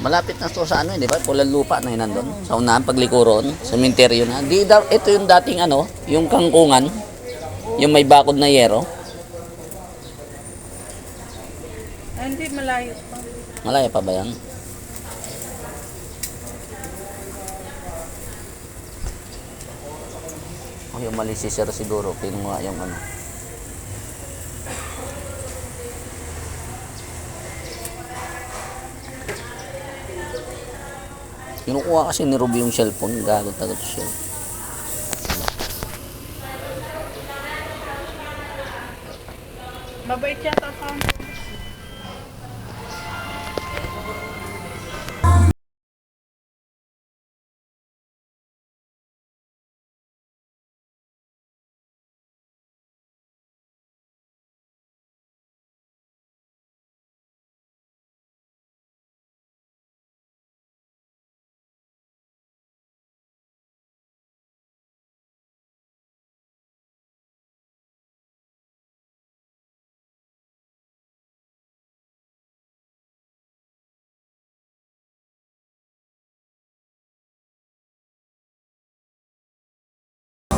Malapit na to sa ano, eh, di ba? Pulang lupa na yun nandun. Sa unahan, paglikuron, sementeryo na. Di, ito yung dating ano, yung kangkungan, yung may bakod na yero. Ah, hindi, malayo pa. Malayo pa ba yan? Oh, yung mali si Sir siguro, kinuha yung ano. Kinukuha kasi ni Ruby yung cellphone, gago tagot siya. Mabait yata ang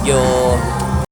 founder. Yung